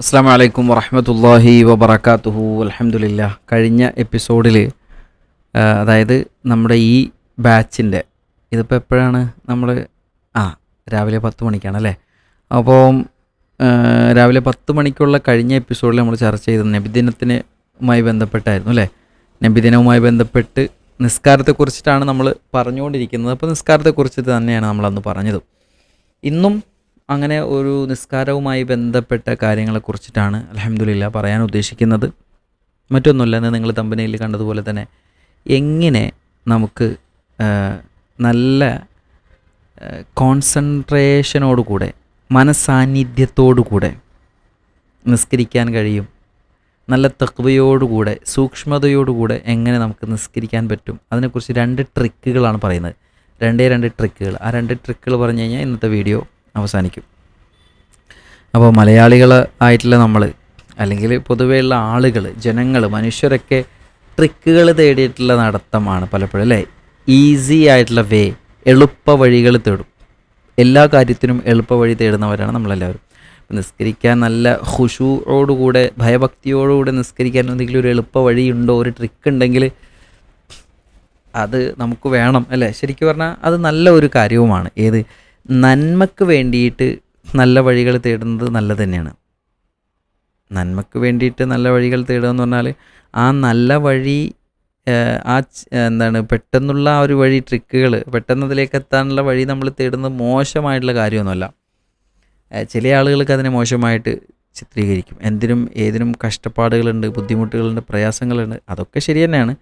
അസ്സാം വലൈക്കും വറഹമത്തല്ലാഹി വബർക്കാത്തുഹു അലഹമുല്ല കഴിഞ്ഞ എപ്പിസോഡിൽ അതായത് നമ്മുടെ ഈ ബാച്ചിന്റെ ഇതിപ്പോൾ എപ്പോഴാണ് നമ്മൾ ആ രാവിലെ പത്ത് മണിക്കാണ് അല്ലേ? അപ്പോൾ രാവിലെ പത്ത് മണിക്കുള്ള കഴിഞ്ഞ എപ്പിസോഡിൽ നമ്മൾ ചർച്ച ചെയ്ത നബിദിനത്തിനുമായി ബന്ധപ്പെട്ടായിരുന്നു അല്ലേ? നബിദിനവുമായി ബന്ധപ്പെട്ട് നിസ്കാരത്തെക്കുറിച്ചിട്ടാണ് നമ്മൾ പറഞ്ഞുകൊണ്ടിരിക്കുന്നത്. അപ്പോൾ നിസ്കാരത്തെക്കുറിച്ച് തന്നെയാണ് നമ്മളന്ന് പറഞ്ഞത്. ഇന്നും അങ്ങനെ ഒരു നിസ്കാരവുമായി ബന്ധപ്പെട്ട കാര്യങ്ങളെക്കുറിച്ചിട്ടാണ് അലഹമുല്ല പറയാൻ ഉദ്ദേശിക്കുന്നത്. മറ്റൊന്നുമില്ല എന്ന് നിങ്ങൾ തമ്പനയിൽ കണ്ടതുപോലെ തന്നെ എങ്ങനെ നമുക്ക് നല്ല കോൺസെൻട്രേഷനോടുകൂടെ മനസാന്നിധ്യത്തോടുകൂടെ നിസ്കരിക്കാൻ കഴിയും. നല്ല തക്വയോടുകൂടെ സൂക്ഷ്മതയോടുകൂടെ എങ്ങനെ നമുക്ക് നിസ്കരിക്കാൻ പറ്റും. അതിനെക്കുറിച്ച് രണ്ട് ട്രിക്കുകളാണ് പറയുന്നത്. രണ്ടേ രണ്ട് ട്രിക്കുകൾ ആ രണ്ട് ട്രിക്കുകൾ പറഞ്ഞു കഴിഞ്ഞാൽ ഇന്നത്തെ വീഡിയോ അവസാനിക്കും. അപ്പോൾ മലയാളികൾ ആയിട്ടുള്ള നമ്മൾ അല്ലെങ്കിൽ പൊതുവെയുള്ള ആളുകൾ ജനങ്ങൾ മനുഷ്യരൊക്കെ ട്രിക്കുകൾ തേടിയിട്ടുള്ള നടത്തമാണ് പലപ്പോഴും അല്ലേ? ഈസി ആയിട്ടുള്ള വേ എളുപ്പ വഴികൾ തേടും. എല്ലാ കാര്യത്തിനും എളുപ്പ വഴി തേടുന്നവരാണ് നമ്മളെല്ലാവരും. നിസ്കരിക്കാൻ നല്ല ഹുഷുവോടുകൂടെ ഭയഭക്തിയോടുകൂടെ നിസ്കരിക്കാൻ എന്തെങ്കിലും ഒരു എളുപ്പ വഴിയുണ്ടോ ഒരു ട്രിക്ക് ഉണ്ടെങ്കിൽ അത് നമുക്ക് വേണം അല്ലേ? ശരിക്കും പറഞ്ഞാൽ അത് നല്ല ഒരു കാര്യവുമാണ്. ഏത് നന്മക്ക് വേണ്ടിയിട്ട് നല്ല വഴികൾ തേടുന്നത് നല്ലത് തന്നെയാണ്. നന്മക്ക് വേണ്ടിയിട്ട് നല്ല വഴികൾ തേടുക എന്ന് പറഞ്ഞാൽ ആ നല്ല വഴി ആ എന്താണ് പെട്ടെന്നുള്ള ആ ഒരു വഴി ട്രിക്കുകൾ പെട്ടെന്ന് അതിലേക്ക് എത്താനുള്ള വഴി നമ്മൾ തേടുന്നത് മോശമായിട്ടുള്ള കാര്യമൊന്നുമല്ല. ചില ആളുകൾക്ക് അതിനെ മോശമായിട്ട് ചിത്രീകരിക്കും. എന്തിനും ഏതിനും കഷ്ടപ്പാടുകളുണ്ട് ബുദ്ധിമുട്ടുകളുണ്ട് പ്രയാസങ്ങളുണ്ട് അതൊക്കെ ശരി തന്നെയാണ്.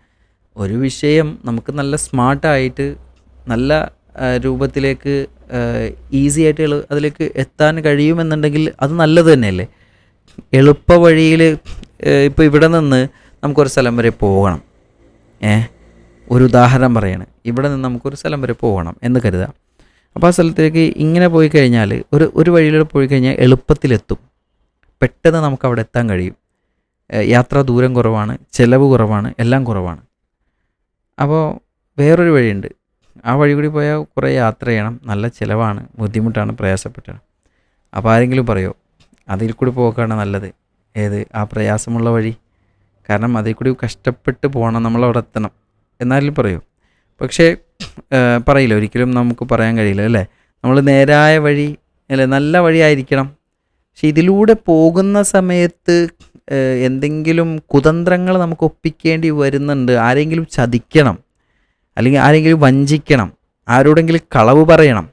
ഒരു വിഷയം നമുക്ക് നല്ല സ്മാർട്ടായിട്ട് നല്ല രൂപത്തിലേക്ക് ഈസി ആയിട്ട് അതിലേക്ക് എത്താൻ കഴിയുമെന്നുണ്ടെങ്കിൽ അത് നല്ലത് തന്നെയല്ലേ? എളുപ്പ വഴിയിൽ ഇപ്പോൾ ഇവിടെ നിന്ന് നമുക്കൊരു സ്ഥലം വരെ പോകണം. ഏ? ഒരു ഉദാഹരണം പറയാണ്. ഇവിടെ നിന്ന് നമുക്കൊരു സ്ഥലം വരെ പോകണം എന്ന് കരുതാം അപ്പോൾ ആ സ്ഥലത്തേക്ക് ഇങ്ങനെ പോയി കഴിഞ്ഞാൽ ഒരു ഒരു വഴിയിലൂടെ പോയി കഴിഞ്ഞാൽ എളുപ്പത്തിലെത്തും. പെട്ടെന്ന് നമുക്ക് അവിടെ എത്താൻ കഴിയും. യാത്രാ ദൂരം കുറവാണ് ചിലവ് കുറവാണ് എല്ലാം കുറവാണ്. അപ്പോൾ വേറൊരു വഴിയുണ്ട്. ആ വഴി കൂടി പോയാൽ കുറേ യാത്ര ചെയ്യണം. നല്ല ചിലവാണ്. ബുദ്ധിമുട്ടാണ്. പ്രയാസപ്പെട്ടാണ്. അപ്പോൾ ആരെങ്കിലും പറയോ? അതിൽ കൂടി പോക്കാണ് നല്ലത്. ഏത്? ആ പ്രയാസമുള്ള വഴി. കാരണം അതിൽ കൂടി കഷ്ടപ്പെട്ട് പോകണം. നമ്മളവിടെ എത്തണം. എന്നാലും പറയൂ? പക്ഷേ പറയില്ല. ഒരിക്കലും നമുക്ക് പറയാൻ കഴിയില്ല അല്ലേ? നമ്മൾ നേരായ വഴി അല്ലേ? നല്ല വഴിയായിരിക്കണം പക്ഷെ ഇതിലൂടെ പോകുന്ന സമയത്ത് എന്തെങ്കിലും കുതന്ത്രങ്ങൾ നമുക്ക് ഒപ്പിക്കേണ്ടി വരുന്നുണ്ട്. ആരെങ്കിലും ചതിക്കണം. അല്ലെങ്കിൽ ആരെങ്കിലും വഞ്ചിക്കണം ആരോടെങ്കിലും കളവ് പറയണം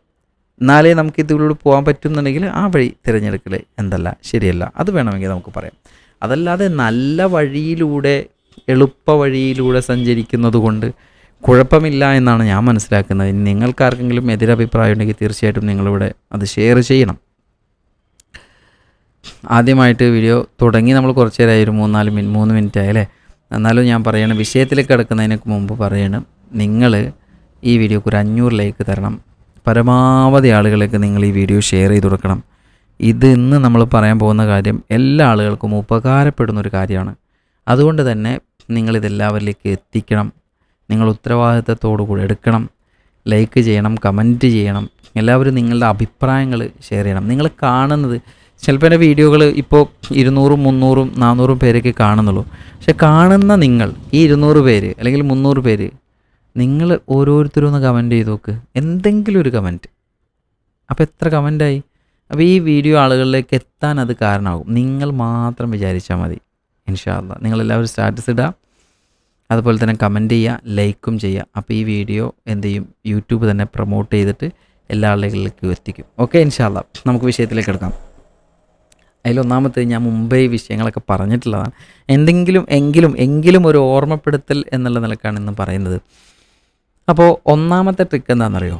എന്നാലേ നമുക്ക് ഇതിലൂടെ പോകാൻ പറ്റുന്നുണ്ടെങ്കിൽ ആ വഴി തിരഞ്ഞെടുക്കൽ എന്തല്ല ശരിയല്ല. അത് വേണമെങ്കിൽ നമുക്ക് പറയാം. അതല്ലാതെ നല്ല വഴിയിലൂടെ എളുപ്പ വഴിയിലൂടെ സഞ്ചരിക്കുന്നത് കൊണ്ട് കുഴപ്പമില്ല എന്നാണ് ഞാൻ മനസ്സിലാക്കുന്നത്. നിങ്ങൾക്കാർക്കെങ്കിലും എതിരഭിപ്രായം ഉണ്ടെങ്കിൽ തീർച്ചയായിട്ടും നിങ്ങളിവിടെ അത് ഷെയർ ചെയ്യണം. ആദ്യമായിട്ട് വീഡിയോ തുടങ്ങി നമ്മൾ കുറച്ച് നേരമായി ഒരു മൂന്നാൽ മിനിറ്റ് മൂന്ന് മിനിറ്റ് ആയല്ലേ എന്നാലും ഞാൻ പറയണം വിഷയത്തിലേക്ക് കിടക്കുന്നതിന് മുമ്പ് പറയണം നിങ്ങൾ ഈ വീഡിയോക്ക് ഒരു അഞ്ഞൂറ് ലൈക്ക് തരണം. പരമാവധി ആളുകളിലേക്ക് നിങ്ങൾ ഈ വീഡിയോ ഷെയർ ചെയ്ത് കൊടുക്കണം. ഇത് ഇന്ന് നമ്മൾ പറയാൻ പോകുന്ന കാര്യം എല്ലാ ആളുകൾക്കും ഉപകാരപ്പെടുന്ന ഒരു കാര്യമാണ്. അതുകൊണ്ട് തന്നെ നിങ്ങളിതെല്ലാവരിലേക്ക് എത്തിക്കണം. നിങ്ങൾ ഉത്തരവാദിത്തത്തോടു കൂടി എടുക്കണം. ലൈക്ക് ചെയ്യണം കമന്റ് ചെയ്യണം. എല്ലാവരും നിങ്ങളുടെ അഭിപ്രായങ്ങൾ ഷെയർ ചെയ്യണം. നിങ്ങൾ കാണുന്നത് ചിലപ്പോൾ എന്റെ വീഡിയോകൾ ഇപ്പോൾ ഇരുന്നൂറും മുന്നൂറും നാനൂറും പേരൊക്കെ കാണുന്നുള്ളൂ. പക്ഷെ കാണുന്ന നിങ്ങൾ ഈ ഇരുന്നൂറ് പേര് അല്ലെങ്കിൽ മുന്നൂറ് പേര് നിങ്ങൾ ഓരോരുത്തരും ഒന്ന് കമന്റ് ചെയ്ത് നോക്ക്. എന്തെങ്കിലും ഒരു കമന്റ് അപ്പോൾ എത്ര കമന്റായി അപ്പോൾ ഈ വീഡിയോ ആളുകളിലേക്ക് എത്താൻ അത് കാരണമാകും. നിങ്ങൾ മാത്രം വിചാരിച്ചാൽ മതി. ഇൻഷാല്ല നിങ്ങളെല്ലാവരും സ്റ്റാറ്റസ് ഇടുക അതുപോലെ തന്നെ കമന്റ് ചെയ്യുക ലൈക്കും ചെയ്യുക അപ്പോൾ ഈ വീഡിയോ എന്ത് ചെയ്യും? യൂട്യൂബ് തന്നെ പ്രൊമോട്ട് ചെയ്തിട്ട് എല്ലാ ആളുകളിലേക്കും എത്തിക്കും. ഓക്കെ ഇൻഷാല്ല നമുക്ക് വിഷയത്തിലേക്ക് എടുക്കാം അതിലൊന്നാമത്തെ ഞാൻ മുംബൈ വിഷയങ്ങളൊക്കെ പറഞ്ഞിട്ടുള്ളതാണ്. എന്തെങ്കിലും എങ്കിലും എങ്കിലും ഒരു ഓർമ്മപ്പെടുത്തൽ എന്നുള്ള നിലക്കാണ് ഇന്ന് പറയുന്നത്. അപ്പോൾ ഒന്നാമത്തെ ട്രിക്ക് എന്താണെന്നറിയോ?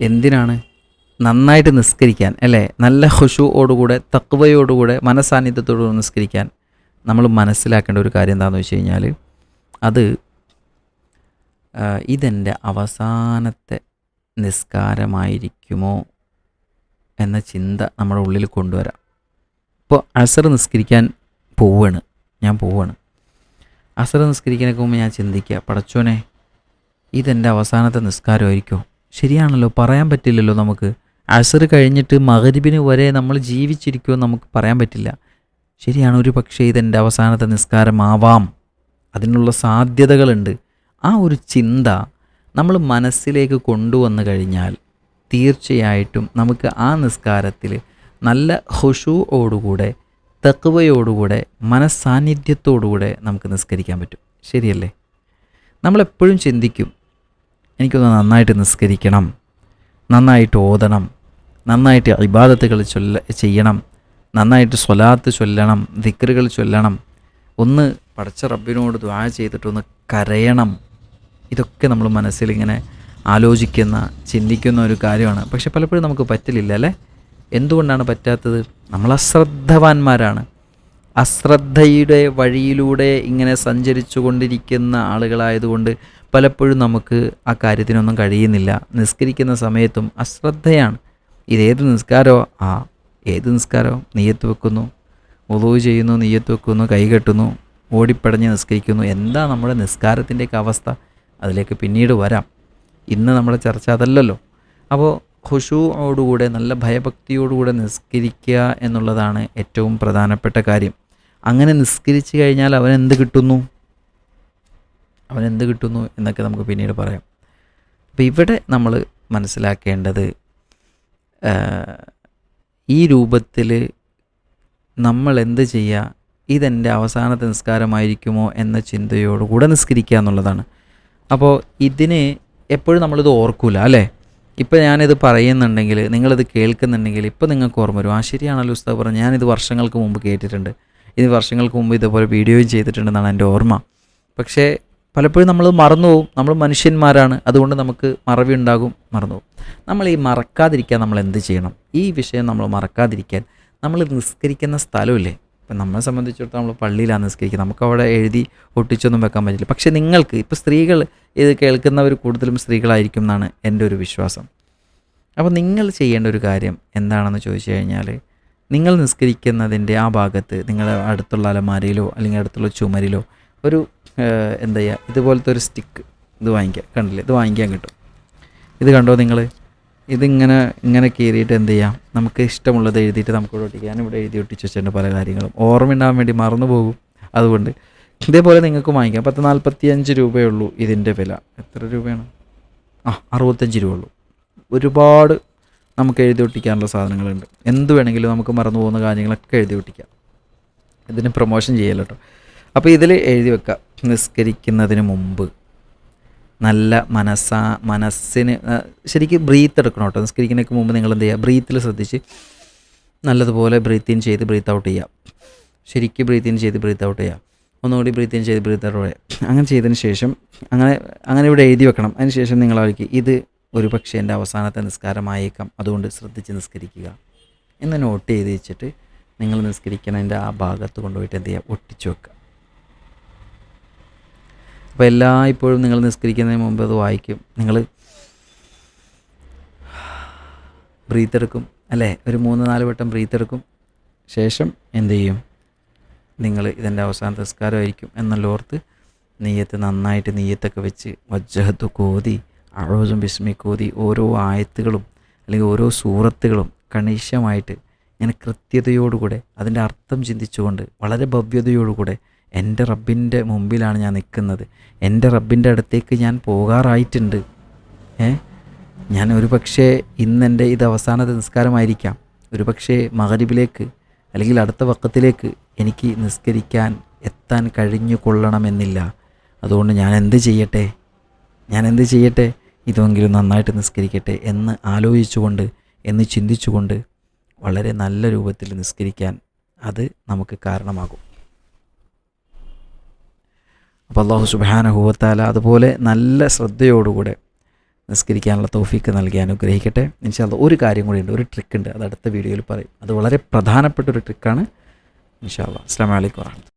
എന്തിനാണ്? നന്നായിട്ട് നിസ്കരിക്കാൻ അല്ലേ? നല്ല ഹുഷുവോടുകൂടെ തക്വയോടുകൂടെ മനസാന്നിധ്യത്തോടുകൂടെ നിസ്കരിക്കാൻ നമ്മൾ മനസ്സിലാക്കേണ്ട ഒരു കാര്യം എന്താണെന്ന് വെച്ച് കഴിഞ്ഞാൽ അത് ഇതെന്റെ അവസാനത്തെ നിസ്കാരമായിരിക്കുമോ എന്ന ചിന്ത നമ്മുടെ ഉള്ളിൽ കൊണ്ടുവരാം. ഇപ്പോൾ അസർ നിസ്കരിക്കാൻ പോവാണ്. ഞാൻ പോവാണ്. അസർ നിസ്കരിക്കാനൊക്കെ മുമ്പ് ഞാൻ ചിന്തിക്കുക പടച്ചോനെ ഇതെന്റെ അവസാനത്തെ നിസ്കാരമായിരിക്കുമോ ശരിയാണല്ലോ പറയാൻ പറ്റില്ലല്ലോ നമുക്ക്. അസർ കഴിഞ്ഞിട്ട് മകരിബിന് വരെ നമ്മൾ ജീവിച്ചിരിക്കുമോ നമുക്ക് പറയാൻ പറ്റില്ല. ശരിയാണ് ഒരു പക്ഷേ ഇതെന്റെ അവസാനത്തെ നിസ്കാരമാവാം. അതിനുള്ള സാധ്യതകളുണ്ട്. ആ ഒരു ചിന്ത നമ്മൾ മനസ്സിലേക്ക് കൊണ്ടുവന്നു കഴിഞ്ഞാൽ തീർച്ചയായിട്ടും നമുക്ക് ആ നിസ്കാരത്തിൽ നല്ല ഹുഷുവോടുകൂടെ തക്കുവയോടുകൂടെ മനസ്സാന്നിധ്യത്തോടുകൂടെ നമുക്ക് നിസ്കരിക്കാൻ പറ്റും. ശരിയല്ലേ? നമ്മളെപ്പോഴും ചിന്തിക്കും എനിക്കൊന്ന് നന്നായിട്ട് നിസ്കരിക്കണം. നന്നായിട്ട് ഓതണം. നന്നായിട്ട് ഇബാദത്തുകൾ ചൊല്ല ചെയ്യണം. നന്നായിട്ട് സ്വലാത്ത് ചൊല്ലണം. ദിക്റുകൾ ചൊല്ലണം. ഒന്ന് പഠിച്ച റബ്ബിനോട് ദ്വാ ചെയ്തിട്ടൊന്ന് കരയണം. ഇതൊക്കെ നമ്മൾ മനസ്സിലിങ്ങനെ ആലോചിക്കുന്ന ചിന്തിക്കുന്ന ഒരു കാര്യമാണ്. പക്ഷെ പലപ്പോഴും നമുക്ക് പറ്റില്ല അല്ലേ? എന്തുകൊണ്ടാണ് പറ്റാത്തത്? നമ്മൾ അശ്രദ്ധവാന്മാരാണ്. അശ്രദ്ധയുടെ വഴിയിലൂടെ ഇങ്ങനെ സഞ്ചരിച്ചു കൊണ്ടിരിക്കുന്ന ആളുകളായതുകൊണ്ട് പലപ്പോഴും നമുക്ക് ആ കാര്യത്തിനൊന്നും കഴിയുന്നില്ല. നിസ്കരിക്കുന്ന സമയത്തും അശ്രദ്ധയാണ്. ഇതേത് നിസ്കാരമോ ആ ഏത് നിസ്കാരമോ നെയ്യത്ത് വെക്കുന്നു. ഒതുവ് ചെയ്യുന്നു നെയ്യത്ത് വെക്കുന്നു കൈകെട്ടുന്നു ഓടിപ്പടഞ്ഞ് നിസ്കരിക്കുന്നു. എന്താ നമ്മുടെ നിസ്കാരത്തിന്റെയൊക്കെ അവസ്ഥ? അതിലേക്ക് പിന്നീട് വരാം. ഇന്ന് നമ്മുടെ ചർച്ച അതല്ലല്ലോ. അപ്പോൾ ഖുഷുവോടുകൂടെ നല്ല ഭയഭക്തിയോടുകൂടെ നിസ്കരിക്കുക എന്നുള്ളതാണ് ഏറ്റവും പ്രധാനപ്പെട്ട കാര്യം. അങ്ങനെ നിസ്കരിച്ചു കഴിഞ്ഞാൽ അവനെന്ത് കിട്ടുന്നു? അവൻ എന്ത് കിട്ടുന്നു എന്നൊക്കെ നമുക്ക് പിന്നീട് പറയാം. അപ്പോൾ ഇവിടെ നമ്മൾ മനസ്സിലാക്കേണ്ടത് ഈ രൂപത്തിൽ നമ്മൾ എന്ത് ചെയ്യുക? ഇതെന്റെ അവസാനത്തെ നിസ്കാരമായിരിക്കുമോ എന്ന ചിന്തയോടുകൂടെ നിസ്കരിക്കുക എന്നുള്ളതാണ്. അപ്പോൾ ഇതിന് എപ്പോഴും നമ്മളിത് ഓർക്കില്ല അല്ലേ? ഇപ്പോൾ ഞാനിത് പറയുന്നുണ്ടെങ്കിൽ നിങ്ങളിത് കേൾക്കുന്നുണ്ടെങ്കിൽ ഇപ്പോൾ നിങ്ങൾക്ക് ഓർമ്മ വരും ആ ശരിയാണല്ലോ ഉസ്താദ് പറഞ്ഞു ഞാനിത് വർഷങ്ങൾക്ക് മുമ്പ് കേട്ടിട്ടുണ്ട്. ഇത് വർഷങ്ങൾക്ക് മുമ്പ് ഇതുപോലെ വീഡിയോയും ചെയ്തിട്ടുണ്ടെന്നാണ് എന്റെ ഓർമ്മ. പക്ഷേ പലപ്പോഴും നമ്മൾ മറന്നു പോകും നമ്മൾ മനുഷ്യന്മാരാണ്. അതുകൊണ്ട് നമുക്ക് മറവി ഉണ്ടാകും മറന്നു പോകും നമ്മൾ ഈ മറക്കാതിരിക്കാൻ നമ്മൾ എന്ത് ചെയ്യണം? ഈ വിഷയം നമ്മൾ മറക്കാതിരിക്കാൻ നമ്മൾ നിസ്കരിക്കുന്ന സ്ഥലമില്ലേ? ഇപ്പം നമ്മളെ സംബന്ധിച്ചിടത്തോളം നമ്മൾ പള്ളിയിലാണ് നിസ്കരിക്കുന്നത്. നമുക്ക് അവിടെ എഴുതി ഒട്ടിച്ചൊന്നും വെക്കാൻ പറ്റില്ല. പക്ഷേ നിങ്ങൾക്ക് ഇപ്പോൾ സ്ത്രീകൾ ഇത് കേൾക്കുന്നവർ കൂടുതലും സ്ത്രീകളായിരിക്കും എന്നാണ് എന്റെ ഒരു വിശ്വാസം. അപ്പോൾ നിങ്ങൾ ചെയ്യേണ്ട ഒരു കാര്യം എന്താണെന്ന് ചോദിച്ചു കഴിഞ്ഞാൽ നിങ്ങൾ നിസ്കരിക്കുന്നതിന്റെ ആ ഭാഗത്ത് നിങ്ങളുടെ അടുത്തുള്ള അലമാരയിലോ അല്ലെങ്കിൽ അടുത്തുള്ള ചുമരിലോ ഒരു എന്താ ചെയ്യുക ഇതുപോലത്തെ ഒരു സ്റ്റിക്ക് ഇത് വാങ്ങിക്കുക കണ്ടില്ലേ? ഇത് വാങ്ങിക്കാൻ കിട്ടും. ഇത് കണ്ടോ നിങ്ങൾ ഇതിങ്ങനെ ഇങ്ങനെ കീറിയിട്ട് എന്ത് ചെയ്യാം? നമുക്ക് ഇഷ്ടമുള്ളത് എഴുതിയിട്ട് നമുക്ക് ഇവിടെ ഒട്ടിക്കാം. ഇവിടെ എഴുതി ഒട്ടിച്ച് വെച്ചിട്ടുണ്ട് പല കാര്യങ്ങളും. ഓർമ്മ ഉണ്ടാകാൻ വേണ്ടി മറന്നു പോകും. അതുകൊണ്ട് ഇതേപോലെ നിങ്ങൾക്ക് വാങ്ങിക്കാം. പത്ത് നാൽപ്പത്തി അഞ്ച് രൂപയേ ഉള്ളൂ ഇതിന്റെ വില. എത്ര രൂപയാണ്? ആ അറുപത്തഞ്ച് രൂപ ഉള്ളൂ. ഒരുപാട് നമുക്ക് എഴുതി ഒട്ടിക്കാനുള്ള സാധനങ്ങളുണ്ട്. എന്ത് വേണമെങ്കിലും നമുക്ക് മറന്നു പോകുന്ന കാര്യങ്ങളൊക്കെ എഴുതി ഒട്ടിക്കാം. ഇതിന് പ്രൊമോഷൻ ചെയ്യല്ലോ കേട്ടോ അപ്പോൾ ഇതിൽ എഴുതി വെക്കാം. നിസ്കരിക്കുന്നതിന് മുമ്പ്. നല്ല മനസ്സാ മനസ്സിന് ശരിക്കും ബ്രീത്ത് എടുക്കണം കേട്ടോ. നിസ്കരിക്കുന്നതിന് മുമ്പ് നിങ്ങൾ എന്ത് ചെയ്യുക ബ്രീത്തിൽ ശ്രദ്ധിച്ച് നല്ലതുപോലെ ബ്രീത്ത് ഇൻ ചെയ്ത് ബ്രീത്ത് ഔട്ട് ചെയ്യുക ശരിക്കും ബ്രീത്ത് ഇൻ ചെയ്ത് ബ്രീത്ത് ഔട്ട് ചെയ്യുക ഒന്നുകൂടി ബ്രീത്ത് ഇൻ ചെയ്ത് ബ്രീത്ത് ഔട്ട് ചെയ്യുക അങ്ങനെ ചെയ്തതിന് ശേഷം അങ്ങനെ അങ്ങനെ ഇവിടെ എഴുതി വെക്കണം. അതിന് ശേഷം നിങ്ങൾ അവർക്ക് ഇത് ഒരു പക്ഷേ എന്റെ അവസാനത്തെ നിസ്കാരമായേക്കാം. അതുകൊണ്ട് ശ്രദ്ധിച്ച് നിസ്കരിക്കുക. എന്ന് നോട്ട് ചെയ്ത് വെച്ചിട്ട് നിങ്ങൾ നിസ്കരിക്കണതിന്റെ ആ ഭാഗത്ത് കൊണ്ടുപോയിട്ട് എന്ത് ചെയ്യുക ഒട്ടിച്ചു വെക്കുക. അപ്പോൾ എല്ലാ ഇപ്പോഴും നിങ്ങൾ നിസ്കരിക്കുന്നതിന് മുമ്പ് അത് വായിക്കും. നിങ്ങൾ ബ്രീത്ത് എടുക്കും അല്ലേ? ഒരു മൂന്ന് നാല് വട്ടം ബ്രീത്ത് എടുക്കും. ശേഷം എന്ത് ചെയ്യും? നിങ്ങൾ ഇതിന്റെ അവസാന നിസ്കാരമായിരിക്കും എന്നുള്ള ഓർത്ത് നെയ്യത്ത് നന്നായിട്ട് നെയ്യത്തൊക്കെ വെച്ച് വജ്ജഹത്ത് കോതി അഴോസും ബിസ്മി കോതി ഓരോ ആയത്തുകളും അല്ലെങ്കിൽ ഓരോ സൂറത്തുകളും കണിശമായിട്ട് ഇങ്ങനെ കൃത്യതയോടുകൂടെ അതിന്റെ അർത്ഥം ചിന്തിച്ചുകൊണ്ട് വളരെ ഭവ്യതയോടുകൂടെ എന്റെ റബ്ബിന്റെ മുമ്പിലാണ് ഞാൻ നിൽക്കുന്നത്. എന്റെ റബ്ബിന്റെ അടുത്തേക്ക് ഞാൻ പോകാറായിട്ടുണ്ട്. ഏ? ഞാൻ ഒരു പക്ഷേ ഇന്നെന്റെ ഇത് അവസാന നിസ്കാരമായിരിക്കാം. ഒരു പക്ഷേ മകരിബിലേക്ക് അല്ലെങ്കിൽ അടുത്ത വക്കത്തിലേക്ക് എനിക്ക് നിസ്കരിക്കാൻ എത്താൻ കഴിഞ്ഞു കൊള്ളണമെന്നില്ല അതുകൊണ്ട് ഞാൻ എന്ത് ചെയ്യട്ടെ? ഞാൻ എന്ത് ചെയ്യട്ടെ? ഇതെങ്കിലും നന്നായിട്ട് നിസ്കരിക്കട്ടെ എന്ന് ആലോചിച്ചുകൊണ്ട് എന്ന് ചിന്തിച്ചുകൊണ്ട് വളരെ നല്ല രൂപത്തിൽ നിസ്കരിക്കാൻ അത് നമുക്ക് കാരണമാകും. അപ്പോൾ അള്ളാഹു സുബാനഹുവത്താല അതുപോലെ നല്ല ശ്രദ്ധയോടുകൂടെ നിസ്കരിക്കാനുള്ള തോഫീക്ക് നൽകി അനുഗ്രഹിക്കട്ടെ. ഇൻഷാല്ല ഒരു കാര്യം കൂടി ഉണ്ട് ഒരു ട്രിക്ക് ഉണ്ട്. അത് അടുത്ത വീഡിയോയിൽ പറയും. അത് വളരെ പ്രധാനപ്പെട്ട ഒരു ട്രിക്കാണ് ഇൻഷാല്ല അസ്ലാം വലൈക്കും വാഹമത്ത്